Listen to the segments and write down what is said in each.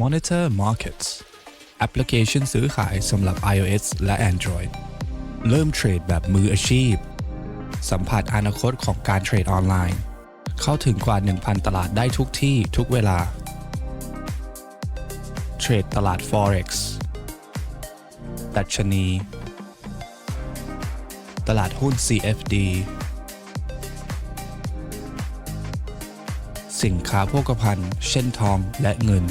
Monitor Markets แอปพลิเคชันซื้อขายสำหรับ iOS และ Android เริ่มเทรดแบบมืออาชีพ สัมผัสอนาคตของการเทรดออนไลน์ เข้าถึงกว่า 1,000 ตลาดได้ทุกที่ทุกเวลา เทรดตลาด Forex ดัชนี ตลาดหุ้น CFD สินค้าโภคภัณฑ์ เช่นทองและเงิน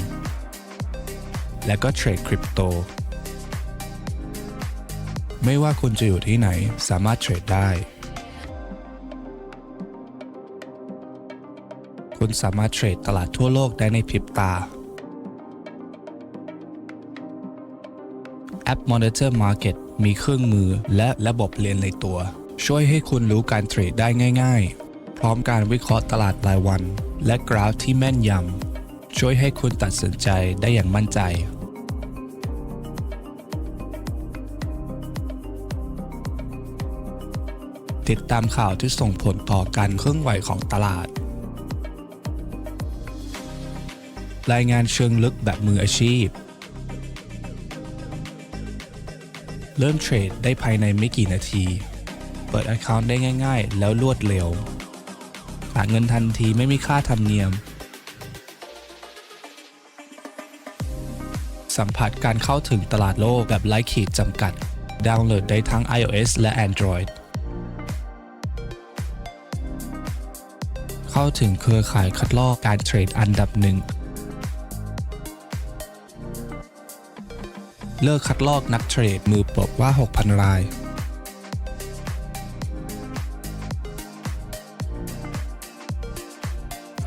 และก็เทรดคริปโต ไม่ว่าคุณจะอยู่ที่ไหนสามารถเทรดได้ คุณสามารถเทรดตลาดทั่วโลกได้ในพริบตา แอป Monitor Market มีเครื่องมือและระบบเรียนในตัว ช่วยให้คุณรู้การเทรดได้ง่าย ๆ พร้อมการวิเคราะห์ตลาดรายวัน และกราฟที่แม่นยำช่วยให้คุณตัดสินใจได้อย่างมั่นใจ ติดตามข่าวที่ส่งผลต่อการเคลื่อนไหวของตลาด รายงานเชิงลึกแบบมืออาชีพ เริ่มเทรดได้ภายในไม่กี่นาที เปิด Account ได้ง่าย ๆ แล้วรวดเร็วหาเงินทันทีไม่มีค่าธรรมเนียม สัมผัสการเข้าถึงตลาดโลกแบบไร้ขีดจำกัด ดาวน์โหลดได้ทั้ง iOS และ Android เข้าถึงเครือข่ายคัดลอกการเทรดอันดับหนึ่งเลิกคัดลอกนักเทรดมือปลบว่า 6,000 ราย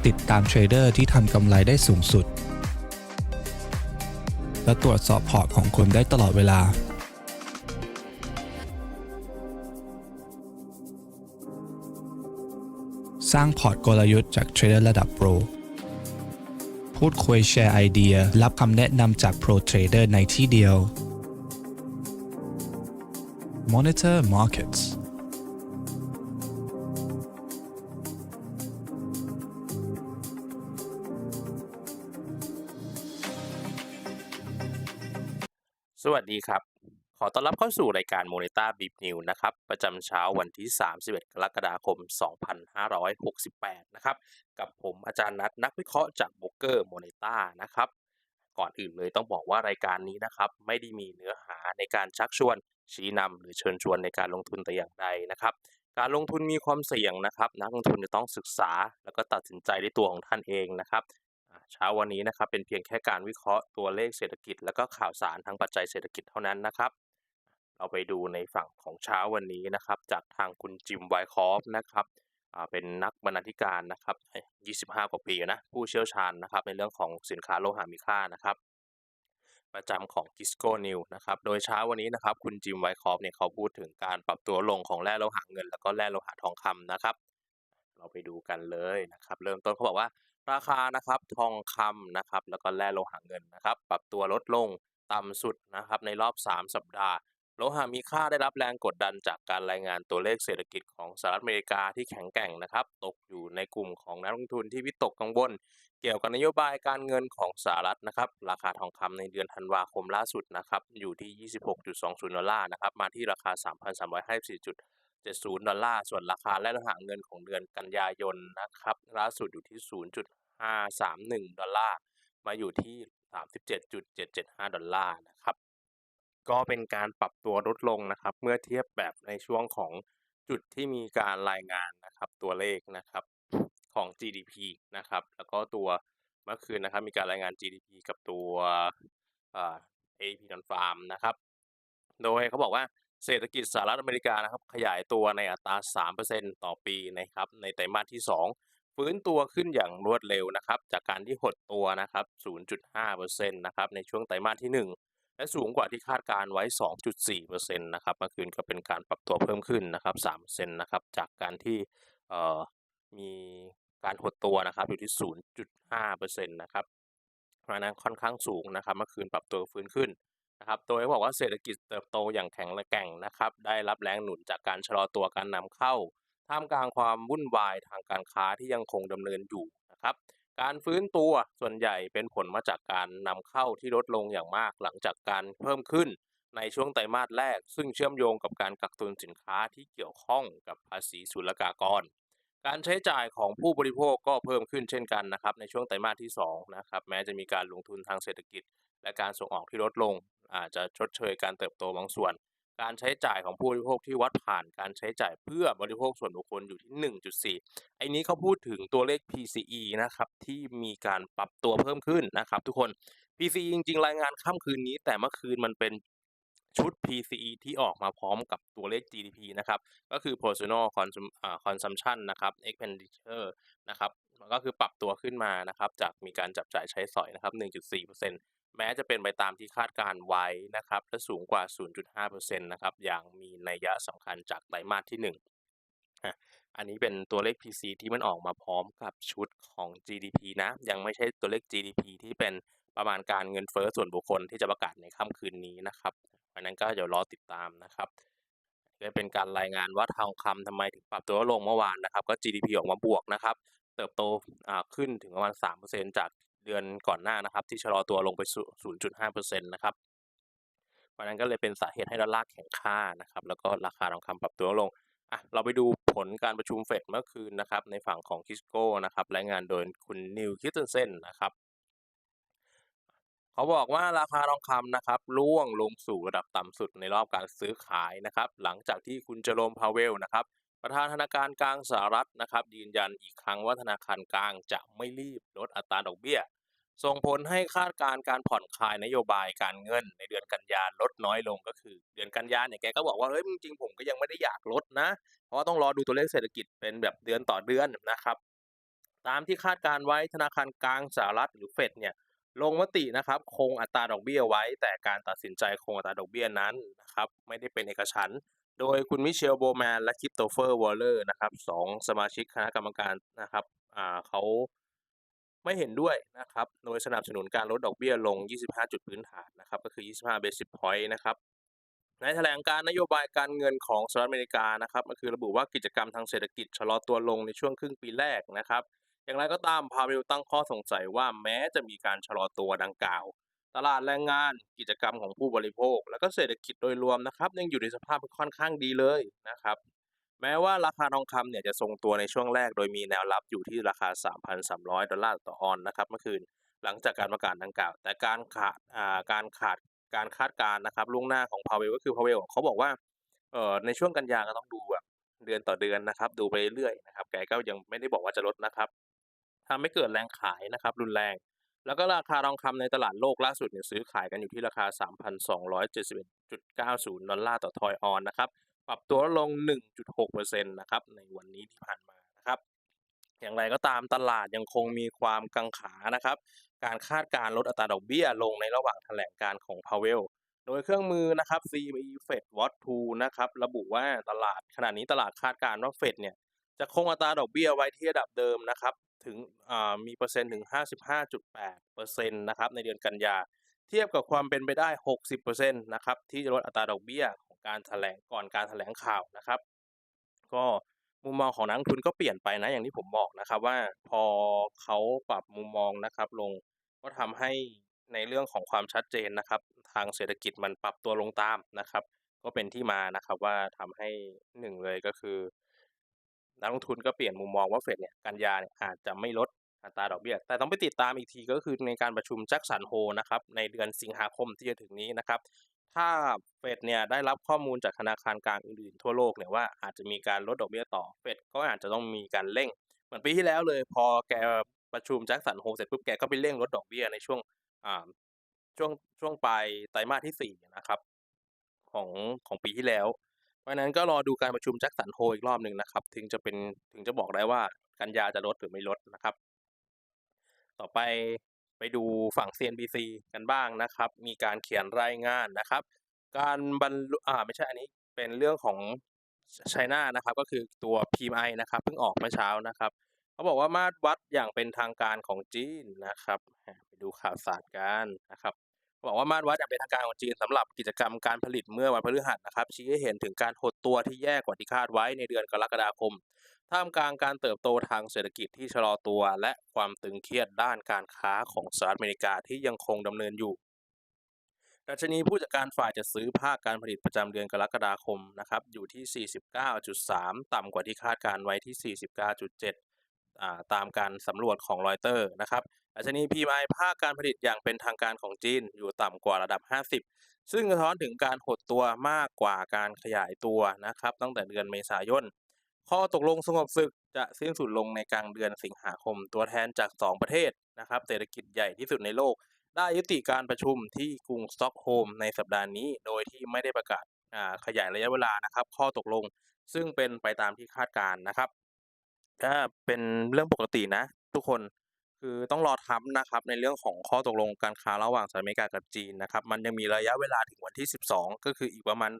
ติดตามเทรดเดอร์ที่ทำกำไรได้สูงสุด และตรวจสอบพอร์ตของคุณได้ตลอดเวลา ร้างพอร์ตกลยุทธ์จากเทรดเดอร์ระดับโปร พูดคุยแชร์ไอเดีย รับคำแนะนำจากโปรเทรดเดอร์ในที่เดียว Monitor Markets สวัสดีครับ ขอต้อนรับเข้าสู่รายการ Monitor Beep News นะครับ ประจำเช้าวันที่ 31 กรกฎาคม 2568 นะครับ กับผมอาจารย์นัทนักวิเคราะห์จากโบเกอร์ Monitor นะครับ ก่อนอื่นเลยต้องบอกว่ารายการนี้นะครับ ไม่ได้มีเนื้อหาในการชักชวน ชี้นำหรือเชิญชวนในการลงทุนแต่อย่างใดนะครับ การลงทุนมีความเสี่ยงนะครับ นักลงทุนจะต้องศึกษา แล้วก็ตัดสินใจด้วยตัวของท่านเองนะครับเช้าวันนี้นะครับเป็นเพียงแค่การวิเคราะห์ตัวเลขเศรษฐกิจ แล้วก็ข่าวสารทางปัจจัยเศรษฐกิจเท่านั้นนะครับ เราไปดูในฝั่งของเช้าวันนี้นะครับ จากทางคุณจิมไวคอฟนะครับเป็นนักบรรณาธิการนะครับ 25 กว่าปีนะผู้เชี่ยวชาญนะครับ ในเรื่องของสินค้าโลหะมีค่านะครับ ประจำของ Gisco New นะครับ โดยเช้าวันนี้นะครับ คุณจิมไวคอฟเนี่ยเขาพูดถึงการปรับตัวลงของแร่โลหะเงิน แล้วก็แร่โลหะทองคำนะครับ เราไปดูกันเลยนะครับ เริ่มต้นเขาบอกว่าราคานะครับทองคำนะครับ แล้วก็แร่โลหะเงินนะครับ ปรับตัวลดลงต่ำสุดนะครับในรอบ 3 สัปดาห์ โลหะมีค่าได้รับแรงกดดันจากการรายงานตัวเลขเศรษฐกิจของสหรัฐอเมริกาที่แข็งแกร่งนะครับ ตกอยู่ในกลุ่มของนักลงทุนที่วิตกกังวล เกี่ยวกับนโยบายการเงินของสหรัฐนะครับ ราคาทองคำในเดือนธันวาคมล่าสุดนะครับ อยู่ที่ 26.20 ดอลลาร์นะครับ มาที่ราคา 3,354.70 ดอลลาร์ ส่วนราคาแร่โลหะเงินของเดือนกันยายนนะครับ ล่าสุดอยู่ที่ 0.531 ดอลลาร์ มาอยู่ที่ 37.775 ดอลลาร์นะครับ ก็เป็นการปรับตัวลดลงนะครับ เมื่อเทียบแบบในช่วงของจุดที่มีการรายงานนะครับตัวเลขนะครับของ GDP นะครับ แล้วก็ตัวเมื่อคืนนะครับมีการรายงาน GDP กับตัวอ่า AP Non-Farm นะครับ โดยเขาบอกว่าเศรษฐกิจสหรัฐอเมริกานะครับ ขยายตัวในอัตรา 3%ต่อปีนะครับ ในไตรมาสที่ 2 ฟื้นตัวขึ้นอย่างรวดเร็วนะครับ จากการที่หดตัวนะครับ 0.5%นะครับ ในช่วงไตรมาสที่1 และสูงกว่าที่คาดการไว้ 2.4%นะครับเมื่อคืนก็เป็นการปรับตัวเพิ่มขึ้นนะครับ3%นะครับจากการที่มีการหดตัวนะครับอยู่ที่ 0.5%นะครับเพราะนั้นค่อนข้างสูงนะครับเมื่อคืนปรับตัวฟื้นขึ้นนะครับโดยเขาบอกว่าเศรษฐกิจเติบโตอย่างแข็งแกร่งนะครับ ได้รับแรงหนุนจากการชะลอตัวการนำเข้า ท่ามกลางความวุ่นวายทางการค้าที่ยังคงดำเนินอยู่นะครับ การฟื้นตัวส่วนใหญ่เป็นผลมาจากการนำเข้าที่ลดลงอย่างมากหลังจากการเพิ่มขึ้นในช่วงไตรมาสแรก ซึ่งเชื่อมโยงกับการกักตุนสินค้าที่เกี่ยวข้องกับภาษีศุลกากร การใช้จ่ายของผู้บริโภคก็เพิ่มขึ้นเช่นกันนะครับในช่วงไตรมาสที่2นะครับแม้จะมีการลงทุนทางเศรษฐกิจ และการส่งออกที่ลดลง อาจจะชดเชยการเติบโตบางส่วน การใช้จ่ายของผู้บริโภคที่วัดผ่านการใช้จ่ายเพื่อบริโภคส่วนบุคคลอยู่ที่ 1.4 ไอ้นี้เขาพูดถึงตัวเลข PCE นะครับที่มีการปรับตัวเพิ่มขึ้นนะครับ ทุกคน PCE จริงๆ รายงานค่ำคืนนี้ แต่เมื่อคืนมันเป็นชุด PCE ที่ออกมาพร้อมกับตัวเลข GDP นะครับ ก็คือ personal Consumption นะครับ expenditure นะครับ ก็คือปรับตัวขึ้นมานะครับ จากมีการจับจ่ายใช้สอยนะครับ 1.4% แม้จะเป็นไปตามที่คาดการไว้นะครับและสูงกว่า 0.5%นะครับอย่างมีนัยยะสำคัญจากไตรมาสที่1อะอันนี้เป็นตัวเลข PC ที่มันออกมาพร้อมกับชุดของ GDP นะ ยังไม่ใช่ตัวเลข GDP ที่เป็นประมาณการเงินเฟ้อส่วนบุคคลที่จะประกาศในค่ำคืนนี้นะครับอันนั้นก็เดี๋ยวรอติดตามนะครับก็เป็นการรายงานว่าทองคำทำไมถึงปรับตัวลงเมื่อวานนะครับ ก็ GDP ออกมาบวกนะครับ เติบโตขึ้นถึงประมาณ 3%จาก เดือนก่อนหน้านะครับ ที่ชะลอตัวลงไปสู่0.5%นะครับเพราะนั้นก็เลยเป็นสาเหตุให้ดอลลาร์แข็งค่านะครับ แล้วก็ราคาทองคำปรับตัวลงอะเราไปดูผลการประชุมเฟดเมื่อคืนนะครับ ในฝั่งของคิสโก้นะครับรายงานโดยคุณนิวคิสเทนเซนนะครับเขาบอกว่าราคาทองคำนะครับร่วงลงสู่ระดับต่ำสุดในรอบการซื้อขายนะครับ หลังจากที่คุณเจโรมพาเวลนะครับ ประธานธนาคารกลางสหรัฐนะครับ ยืนยันอีกครั้งว่าธนาคารกลางจะไม่รีบลดอัตราดอกเบี้ย ส่งผลให้คาดการณ์การผ่อนคลายนโยบายการเงินในเดือนกันยาลดน้อยลงก็คือ เดือนกันยาเนี่ยแกก็บอกว่าเฮ้ยจริงผมก็ยังไม่ได้อยากลดนะ เพราะว่าต้องรอดูตัวเลขเศรษฐกิจเป็นแบบเดือนต่อเดือนนะครับตามที่คาดการไว้ธนาคารกลางสหรัฐหรือเฟดเนี่ยลงมตินะครับคงอัตราดอกเบี้ยไว้ แต่การตัดสินใจคงอัตราดอกเบี้ยนั้นนะครับไม่ได้เป็นเอกฉันโดยคุณมิเชลโบแมนและคริปโตเฟอร์วอลเลอร์นะครับสองสมาชิกคณะกรรมการนะครับอ่าเขา ไม่เห็นด้วยนะครับโดยสนับสนุนการลดดอกเบี้ยลง 25 จุดพื้นฐานนะครับก็คือ 25 basic point นะครับในแถลงการนโยบายการเงินของสหรัฐอเมริกานะครับก็คือระบุว่ากิจกรรมทางเศรษฐกิจชะลอตัวลงในช่วงครึ่งปีแรกนะครับ อย่างไรก็ตามพาเวลตั้งข้อสงสัยว่าแม้จะมีการชะลอตัวดังกล่าว ตลาดแรงงานกิจกรรมของผู้บริโภค และก็เศรษฐกิจโดยรวมนะครับ ยังอยู่ในสภาพค่อนข้างดีเลยนะครับ แม้ว่าราคาทองคำเนี่ยจะทรงตัวในช่วงแรกโดยมีแนวรับอยู่ที่ราคา 3,300 ดอลลาร์ต่อออนนะครับเมื่อคืนหลังจากการประกาศดังกล่าว แต่การขาดอ่าการขาดการคาดการนะครับล่วงหน้าของพาเวลก็คือพาเวลเขาบอกว่าเอ่อในช่วงกันยาก็ต้องดูแบบเดือนต่อเดือนนะครับ ดูไปเรื่อยๆนะครับแกก็ยังไม่ได้บอกว่าจะลดนะครับทำให้เกิดแรงขายนะครับ รุนแรง แล้วก็ราคาทองคำในตลาดโลกล่าสุดเนี่ยซื้อขายกันอยู่ที่ราคา 3,271.90 ดอลลาร์ต่อทอยออนนะครับ ปรับตัวลง 1.6%นะครับในวันนี้ที่ผ่านมานะครับอย่างไรก็ตามตลาดยังคงมีความกังขานะครับ การคาดการลดอัตราดอกเบี้ยลงในระหว่างแถลงการของพาเวลโดยเครื่องมือนะครับ CME Fed Watch 2นะครับระบุว่าตลาดขณะนี้ตลาดคาดการณ์ว่าเฟดเนี่ยจะคงอัตราดอกเบี้ยไว้ที่ระดับเดิมนะครับถึงมีเปอร์เซ็นต์ถึง 55.8%นะครับในเดือนกันยา เทียบกับความเป็นไปได้ 60%นะครับที่จะลดอัตราดอกเบี้ย การแถลงก่อนการแถลงข่าวนะครับ ก็มุมมองของนักลงทุนก็เปลี่ยนไปนะอย่างที่ผมบอกนะครับ ว่าพอเขาปรับมุมมองนะครับ ลงก็ทำให้ในเรื่องของความชัดเจนนะครับ ทางเศรษฐกิจมันปรับตัวลงตามนะครับ ก็เป็นที่มานะครับว่าทำให้หนึ่งเลยก็คือ นักลงทุนก็เปลี่ยนมุมมองว่าเฟดเนี่ยกันยาเนี่ยอาจจะไม่ลดอัตราดอกเบี้ยแต่ต้องไปติดตามอีกทีก็คือในการประชุมแจ็คสันโฮนะครับในเดือนสิงหาคมที่จะถึงนี้นะครับ ถ้าเฟดเนี่ยได้รับข้อมูลจากธนาคารกลางอื่นๆทั่วโลกเนี่ยว่าอาจจะมีการลดดอกเบี้ยต่อเฟดก็อาจจะต้องมีการเร่ง เหมือนปีที่แล้วเลย พอแกประชุมแจ็คสันโฮเสร็จปุ๊บแกก็ไปเร่งลดดอกเบี้ยในช่วงอ่าช่วงช่วงปลายไตรมาสที่สี่นะครับ ของของปีที่แล้ว เพราะฉะนั้นก็รอดูการประชุมแจ็คสันโฮอีกรอบหนึ่งนะครับ ถึงจะเป็นถึงจะบอกได้ว่ากันยาจะลดหรือไม่ลดนะครับ ต่อไป ไปดูฝั่ง CNBC กันบ้างนะครับ มีการเขียนรายงานนะครับ การบรรลุอ่าไม่ใช่อันนี้เป็นเรื่องของไชน่านะครับ ก็คือตัว PMI นะครับเพิ่งออกเมื่อเช้านะครับเขาบอกว่ามาตรวัดอย่างเป็นทางการของจีนนะครับ ไปดูข่าวสารกันนะครับ บอกว่ามาตรวัดอย่างเป็นทางการของจีนสำหรับกิจกรรมการผลิตเมื่อวันพฤหัสนะครับ ชี้ให้เห็นถึงการหดตัวที่แย่กว่าที่คาดไว้ในเดือนกรกฎาคม ท่ามกลางการเติบโตทางเศรษฐกิจที่ชะลอตัว และความตึงเครียดด้านการค้าของสหรัฐอเมริกาที่ยังคงดำเนินอยู่ดัชนีผู้จัดการฝ่ายจัดซื้อภาคการผลิตประจำเดือนกรกฎาคมนะครับอยู่ที่ 49.3 ต่ำกว่าที่คาดการไว้ที่ 49.7อ่าตามการสำรวจของรอยเตอร์นะครับ ดัชนี PMI ภาคการผลิตอย่างเป็นทางการของจีนอยู่ต่ำกว่าระดับ 50 ซึ่งสะท้อนถึงการหดตัวมากกว่าการขยายตัวนะครับ ตั้งแต่เดือนเมษายน ข้อตกลงสงบศึกจะสิ้นสุดลงในกลางเดือนสิงหาคม ตัวแทนจาก 2 ประเทศนะครับ เศรษฐกิจใหญ่ที่สุดในโลก ได้ยุติการประชุมที่กรุงสต็อกโฮล์มในสัปดาห์นี้ โดยที่ไม่ได้ประกาศขยายระยะเวลานะครับ ข้อตกลงซึ่งเป็นไปตามที่คาดการนะครับก็เป็นเรื่องปกตินะ ทุกคน คือต้องรอทำนะครับในเรื่องของข้อตกลงการค้าระหว่างสหรัฐอเมริกากับจีนนะครับมันยังมีระยะเวลาถึงวันที่ 12 ก็คืออีกประมาณ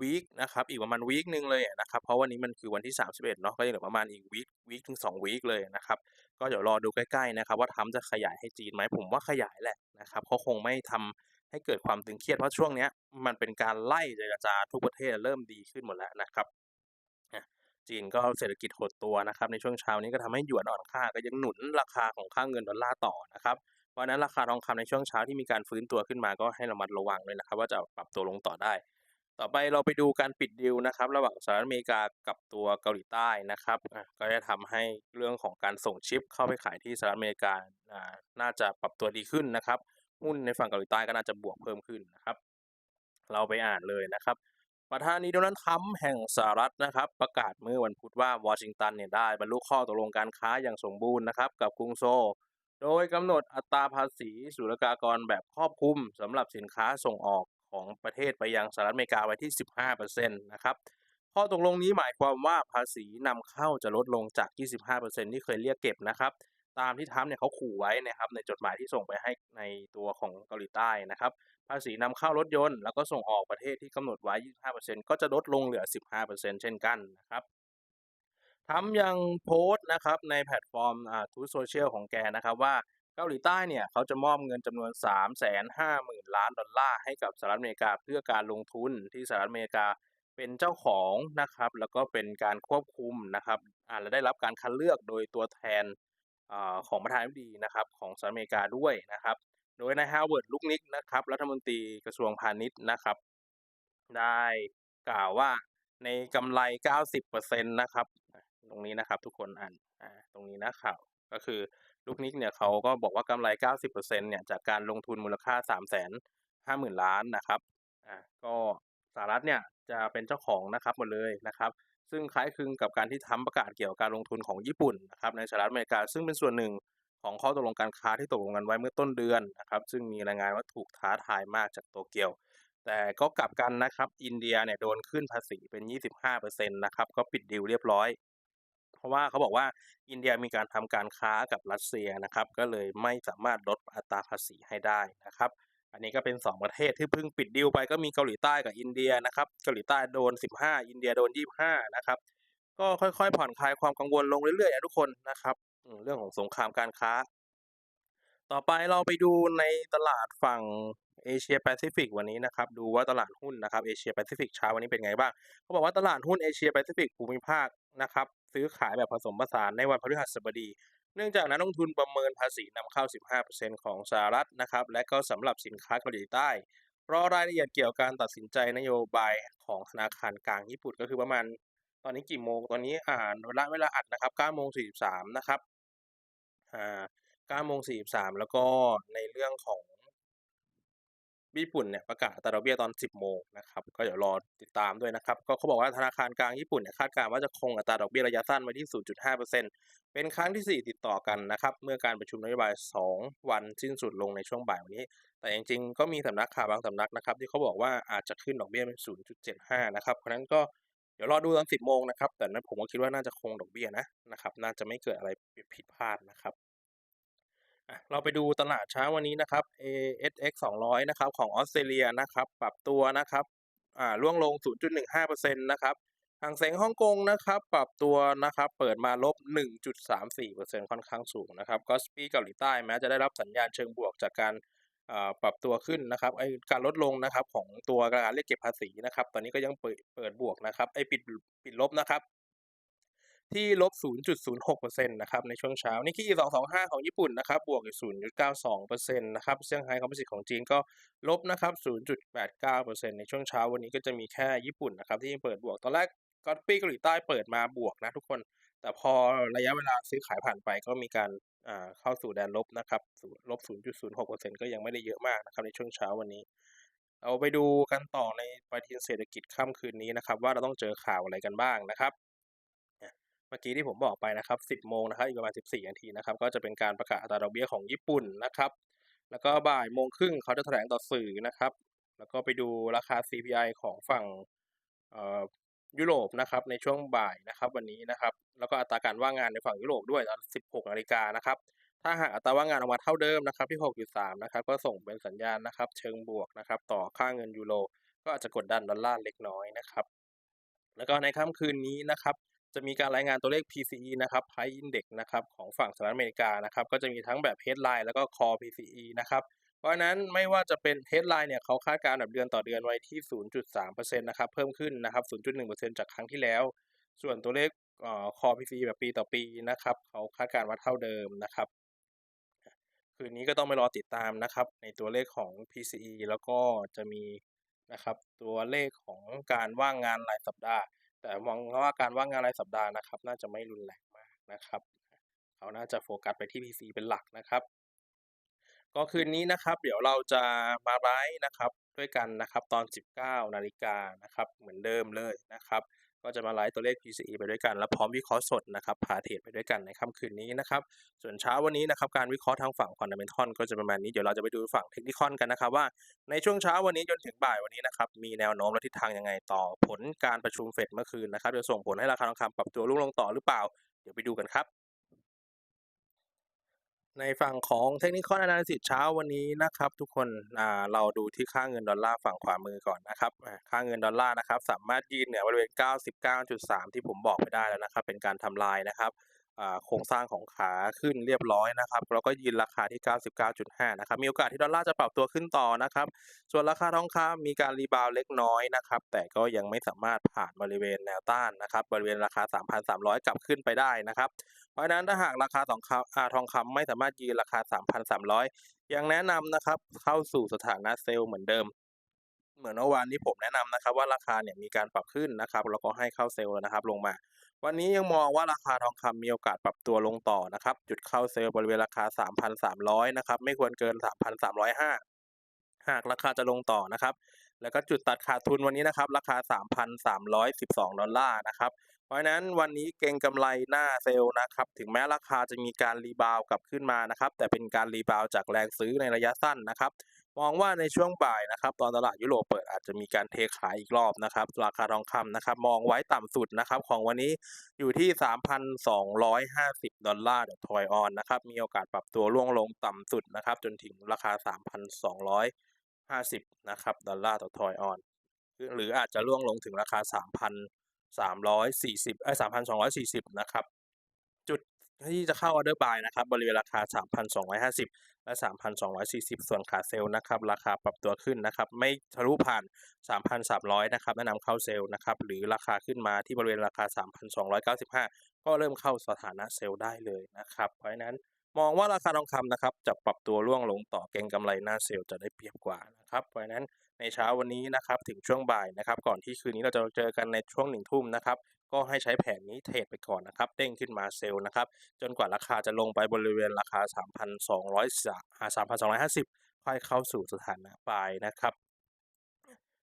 วีคนะครับอีกประมาณวีคหนึ่งเลยนะครับเพราะวันนี้มันคือวันที่ 31เนาะก็ยังเหลือประมาณอีกวีควีคถึง2วีคเลยนะครับก็เดี๋ยวรอดูใกล้ๆนะครับว่าทรัมป์จะขยายให้จีนไหมผมว่าขยายแหละนะครับเขาคงไม่ทำให้เกิดความตึงเครียดเพราะช่วงเนี้ยมันเป็นการไล่เจรจาทุกประเทศเริ่มดีขึ้นหมดแล้วนะครับ จีนก็เศรษฐกิจหดตัวนะครับในช่วงเช้านี้ก็ทำให้หยวนอ่อนค่าก็ยังหนุนราคาของค่าเงินดอลลาร์ต่อนะครับเพราะนั้นราคาทองคำในช่วงเช้าที่มีการฟื้นตัวขึ้นมาก็ให้ระมัดระวังเลยนะครับ ว่าจะปรับตัวลงต่อได้ ต่อไปเราไปดูการปิดดีลนะครับ ระหว่างสหรัฐอเมริกากับตัวเกาหลีใต้นะครับก็จะทำให้เรื่องของการส่งชิปเข้าไปขายที่สหรัฐอเมริกาอ่าน่าจะปรับตัวดีขึ้นนะครับหุ้นในฝั่งเกาหลีใต้ก็น่าจะบวกเพิ่มขึ้นนะครับ เราไปอ่านเลยนะครับ ประธานาธิบดีโดนัลด์ทรัมป์แห่งสหรัฐนะครับ ประกาศเมื่อวันพุธว่าวอชิงตันเนี่ยได้บรรลุข้อตกลงการค้าอย่างสมบูรณ์นะครับกับกรุงโซลโดยกำหนดอัตราภาษีศุลกากรแบบครอบคลุมสำหรับสินค้าส่งออกของประเทศไปยังสหรัฐอเมริกาไว้ที่ 15%นะครับข้อตกลงนี้หมายความว่าภาษีนำเข้าจะลดลงจาก 25%ที่เคยเรียกเก็บนะครับ ตามที่ทรัมป์เนี่ยเขาขู่ไว้นะครับในจดหมายที่ส่งไปให้ในตัวของเกาหลีใต้นะครับ ภาษีนำเข้ารถยนต์ แล้วก็ส่งออกประเทศที่กำหนดไว้ 25%ก็จะลดลงเหลือ 15%เช่นกันนะครับทรัมยังโพสต์นะครับในแพลตฟอร์มทูโซเชียลของแกนะครับว่าเกาหลีใต้เนี่ยเขาจะมอบเงินจำนวน 3 5 0 0 0 0 ล้านดอลลาร์ให้กับสหรัฐอเมริกาเพื่อการลงทุนที่สหรัฐอเมริกาเป็นเจ้าของนะครับ แล้วก็เป็นการควบคุมนะครับและได้รับการคัดเลือกโดยตัวแทนอของประธานาธิบดีนะครับของสหรัฐอเมริกาด้วยนะครับ โดยนายฮาวเวิร์ดลุกนิกนะครับรัฐมนตรีกระทรวงพาณิชย์นะครับ ได้กล่าวว่าในกำไร 90%นะครับ ตรงนี้นะครับทุกคนอ่านตรงนี้นะข่าวก็คือลุกนิกเนี่ยเขาก็บอกว่ากำไร 90%เนี่ยจากการลงทุนมูลค่า 350,000 ล้านนะครับอ่าก็สหรัฐเนี่ยจะเป็นเจ้าของนะครับหมดเลยนะครับ ซึ่งคล้ายคลึงกับการที่ทรัมป์ประกาศเกี่ยวกับการลงทุนของญี่ปุ่นนะครับในสหรัฐอเมริกาซึ่งเป็นส่วนหนึ่ง ของข้อตกลงการค้าที่ตกลงกันไว้เมื่อต้นเดือนนะครับ ซึ่งมีรายงานว่าถูกท้าทายมากจากโตเกียว แต่ก็กลับกันนะครับ อินเดียเนี่ยโดนขึ้นภาษีเป็น 25%นะครับ ก็ปิดดีลเรียบร้อย เพราะว่าเขาบอกว่าอินเดียมีการทำการค้ากับรัสเซียนะครับ ก็เลยไม่สามารถลดอัตราภาษีให้ได้นะครับ อันนี้ก็เป็น 2 ประเทศที่เพิ่งปิดดีลไปก็มีเกาหลีใต้กับอินเดียนะครับ เกาหลีใต้โดน 15 อินเดียโดน 25 นะครับ ก็ค่อยๆ ผ่อนคลายความกังวลลงเรื่อยๆนะทุกคนนะครับ เรื่องของสงครามการค้า ต่อไปเราไปดูในตลาดฝั่งเอเชียแปซิฟิกวันนี้นะครับ ดูว่าตลาดหุ้นนะครับเอเชียแปซิฟิกเช้าวันนี้เป็นไงบ้างเขาบอกว่าตลาดหุ้นเอเชียแปซิฟิกภูมิภาคนะครับ ซื้อขายแบบผสมผสานในวันพฤหัสบดี เนื่องจากนักลงทุนประเมินภาษีนำเข้า 15%ของสหรัฐนะครับ และก็สำหรับสินค้าเกาหลีใต้ราะรายละเอียดเกี่ยวกับการตัดสินใจนโยบายของธนาคารกลางญี่ปุ่นก็คือประมาณ ตอนนี้กี่โมงตอนนี้อ่านเวลาเวลาอัดนะครับ9โมง43นะครับ อ่า9โมง43แล้วก็ในเรื่องของญี่ปุ่นเนี่ยประกาศอัตราดอกเบี้ยตอน 10 โมงนะครับ ก็เดี๋ยวรอติดตามด้วยนะครับ ก็เขาบอกว่าธนาคารกลางญี่ปุ่นเนี่ยคาดการณ์ว่าจะคงอัตราดอกเบี้ยระยะสั้นไว้ที่ 0.5%เป็นครั้งที่ 4 ติดต่อกันนะครับ เมื่อการประชุมนโยบาย 2 วันสิ้นสุดลงในช่วงบ่ายวันนี้ แต่จริงๆ ก็มีสำนักข่าวบางสำนักนะครับ ที่เขาบอกว่าอาจจะขึ้นดอกเบี้ยเป็น 0.75 นะครับ เพราะนั้นก็เดี๋ยวรอดูตอน 10 โมงนะครับ แต่นั้นผมก็คิดว่าน่าจะคงดอกเบี้ยนะนะครับ น่าจะไม่เกิดอะไรผิดพลาดนะครับ เราไปดูตลาดเช้าวันนี้นะครับ ASX 200 นะครับ ของออสเตรเลียนะครับ ปรับตัวนะครับอ่าร่วงลง 0.15%นะครับหางเสงฮ่องกงนะครับ ปรับตัวนะครับ เปิดมาลบ 1.34%ค่อนข้างสูงนะครับก็สปีเกาหลีใต้แม้จะได้รับสัญญาณเชิงบวกจากการอ่าปรับตัวขึ้นนะครับไอการลดลงนะครับของตัวการเรียกเก็บภาษีนะครับ ตอนนี้ก็ยังเปิดเปิดบวกนะครับไอปิดปิดลบนะครับ ที่ลบ 0.06%นะครับในช่วงเช้านิกเกอี225 ของญี่ปุ่นนะครับบวกอยู่ 0.92%นะครับเซี่ยงไฮ้คอมโพสิตของจีนก็ลบนะครับ 0.89%ในช่วงเช้าวันนี้ก็จะมีแค่ญี่ปุ่นนะครับที่เปิดบวกตอนแรกก็ปีเกาหลีใต้เปิดมาบวกนะทุกคน แต่พอระยะเวลาซื้อขายผ่านไปก็มีการเข้าสู่แดนลบนะครับลบ 0.06%ก็ยังไม่ได้เยอะมากนะครับในช่วงเช้าวันนี้เราไปดูกันต่อในปฏิทินเศรษฐกิจค่ำคืนนี้นะครับ ว่าเราต้องเจอข่าวอะไรกันบ้างนะครับ มื่อกี้ที่ผมบอกไปนะครับ 10 โมงนะครับ อีกประมาณ 14 นาทีนะครับ ก็จะเป็นการประกาศอัตราดอกเบี้ยของญี่ปุ่นนะครับ แล้วก็บ่ายโมงครึ่งเขาจะแถลงต่อสื่อนะครับ แล้วก็ไปดูราคา CPI ของฝั่งยุโรปนะครับในช่วงบ่ายนะครับวันนี้นะครับ แล้วก็อัตราการว่างงานในฝั่งยุโรปด้วยตอน 16 นาฬิกานะครับ ถ้าหากอัตราว่างงานออกมาเท่าเดิมนะครับที่ 6.3 นะครับ ก็ส่งเป็นสัญญาณนะครับ เชิงบวกนะครับ ต่อค่าเงินยูโร ก็อาจจะกดดันดอลลาร์เล็กน้อยนะครับ แล้วก็ในค่ำคืนนี้นะครับ จะมีการรายงานตัวเลข PCE นะครับ Price Index นะครับของฝั่งสหรัฐอเมริกานะครับก็จะมีทั้งแบบ Headline แล้วก็ Core PCE นะครับเพราะนั้นไม่ว่าจะเป็น Headline เนี่ยเขาคาดการณ์แบบเดือนต่อเดือนไว้ที่ 0.3%นะครับเพิ่มขึ้นนะครับ 0.1%จากครั้งที่แล้ว ส่วนตัวเลขเอ่อ PCE แบบปีต่อปีนะครับเขาคาดการณ์ว่าเท่าเดิมนะครับคืนนี้ก็ต้องไปรอติดตามนะครับ ในตัวเลขของ PCE แล้วก็จะมีนะครับตัวเลขของการว่างงานรายสัปดาห์ แต่มองว่าการว่างงานรายสัปดาห์นะครับ น่าจะไม่รุนแรงมากนะครับเขาน่าจะโฟกัสไปที่ PC เป็นหลักนะครับ ก็คืนนี้นะครับ เดี๋ยวเราจะมาไลฟ์นะครับ ด้วยกันนะครับ ตอน 19นาฬิกานะครับ เหมือนเดิมเลยนะครับ ก็จะมาไลฟ์ตัวเลข PCE ไปด้วยกัน และพร้อมวิเคราะห์สดนะครับพาเทรดไปด้วยกันในค่ำคืนนี้นะครับ ส่วนเช้าวันนี้นะครับการวิเคราะห์ทางฝั่งฟันดัมเบลทอนก็จะประมาณนี้ เดี๋ยวเราจะไปดูฝั่งเทคนิคอนกันนะครับว่าในช่วงเช้าวันนี้จนถึงบ่ายวันนี้นะครับมีแนวโน้มและทิศทางยังไงต่อผลการประชุมเฟดเมื่อคืนนะครับจะส่งผลให้ราคาทองคำปรับตัวร่งลงต่อหรือเปล่า เดี๋ยวไปดูกันครับ ในฝั่งของ Technical Analysis เช้าวันนี้นะครับ ทุกคนอ่าเราดูที่ค่าเงินดอลลาร์ฝั่งขวามือก่อนนะครับ ค่าเงินดอลลาร์นะครับ สามารถยืนเหนือบริเวณ 99.3 ที่ผมบอกไปได้แล้วนะครับ เป็นการทำลายนะครับ โครงสร้างของขาขึ้นเรียบร้อยนะครับแล้วก็ยืนราคาที่ 99.5 นะครับ มีโอกาสที่ดอลลาร์จะปรับตัวขึ้นต่อนะครับ ส่วนราคาทองคำมีการรีบาวเล็กน้อยนะครับ แต่ก็ยังไม่สามารถผ่านบริเวณแนวต้านนะครับ บริเวณราคา 3,300 กลับขึ้นไปได้นะครับ เพราะนั้นถ้าหากราคาทองคำอาทองคำไม่สามารถยืนราคา 3,300 ยังแนะนำนะครับเข้าสู่สถานะเซลล์เหมือนเดิมเหมือนเมื่อวานนี้ผมแนะนำนะครับว่าราคาเนี่ยมีการปรับขึ้นนะครับแล้วก็ให้เข้าเซลล์แล้วนะครับลงมา วันนี้ยังมองว่าราคาทองคำมีโอกาสปรับตัวลงต่อนะครับ จุดเข้าเซลล์บริเวณราคา 3,300 นะครับ ไม่ควรเกิน 3,305 หากราคาจะลงต่อนะครับ แล้วก็จุดตัดขาดทุนวันนี้นะครับ ราคา 3,312 ดอลลาร์นะครับ เพราะฉะนั้นวันนี้เก็งกำไรหน้าเซลล์นะครับ ถึงแม้ราคาจะมีการรีบาวกลับขึ้นมานะครับ แต่เป็นการรีบาวจากแรงซื้อในระยะสั้นนะครับ มองว่าในช่วงบ่ายนะครับ ตอนตลาดยุโรปเปิดอาจจะมีการเทขายอีกรอบนะครับราคาทองคำนะครับ มองไว้ต่ำสุดนะครับ ของวันนี้อยู่ที่ 3,250 ดอลลาร์ต่อทอยออนนะครับ มีโอกาสปรับตัวร่วงลงต่ำสุดนะครับ จนถึงราคา 3,250 นะครับ ดอลลาร์ต่อทอยออน หรืออาจจะร่วงลงถึงราคา 3,340เอ้ย3,240 นะครับ ที่จะเข้าออเดอร์บายนะครับบริเวณราคา 3,250 และ 3,240 ส่วนขาเซลล์นะครับราคาปรับตัวขึ้นนะครับไม่ทะลุผ่าน 3,300 นะครับแนะนำเข้าเซลล์นะครับหรือราคาขึ้นมาที่บริเวณราคา 3,295 ก็เริ่มเข้าสถานะเซลล์ได้เลยนะครับ เพราะฉะนั้นมองว่าราคาทองคำนะครับจะปรับตัวร่วงลงต่อเก็งกำไรหน้าเซลล์จะได้เปรียบกว่านะครับเพราะฉะนั้น ในเช้าวันนี้นะครับถึงช่วงบ่ายนะครับ ก่อนที่คืนนี้เราจะเจอกันในช่วงหนึ่งทุ่มนะครับก็ให้ใช้แผนนี้เทรดไปก่อนนะครับ เด้งขึ้นมาเซลล์นะครับ จนกว่าราคาจะลงไปบริเวณราคา 3,200อ่า3,250ค่อยเข้าสู่สถานะบายนะครับ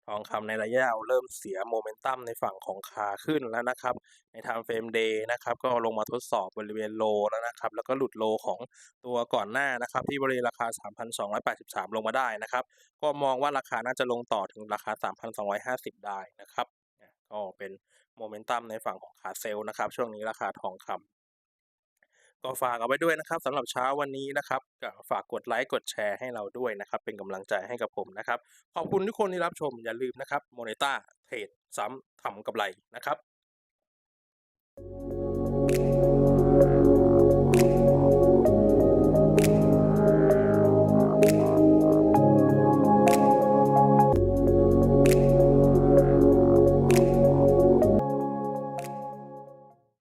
ทองคำในระยะยาวเริ่มเสียโมเมนตัมในฝั่งของขาขึ้นแล้วนะครับ ใน Time Frame Day นะครับก็ลงมาทดสอบบริเวณโลแล้วนะครับ แล้วก็หลุดโลของตัวก่อนหน้านะครับ ที่บริเวณราคา 3,283 ลงมาได้นะครับ ก็มองว่าราคาน่าจะลงต่อถึงราคา 3,250 ได้นะครับ ก็เป็นโมเมนตัมในฝั่งของขาเซลล์นะครับ ช่วงนี้ราคาทองคำ ก็ฝากเอาไว้ด้วยนะครับสำหรับเช้าวันนี้นะครับก็ฝากกดไลค์กดแชร์ให้เราด้วยนะครับ เป็นกำลังใจให้กับผมนะครับ ขอบคุณทุกคนที่รับชมอย่าลืมนะครับโมเนต้าเทรดซ้ำทำกำไรนะครับ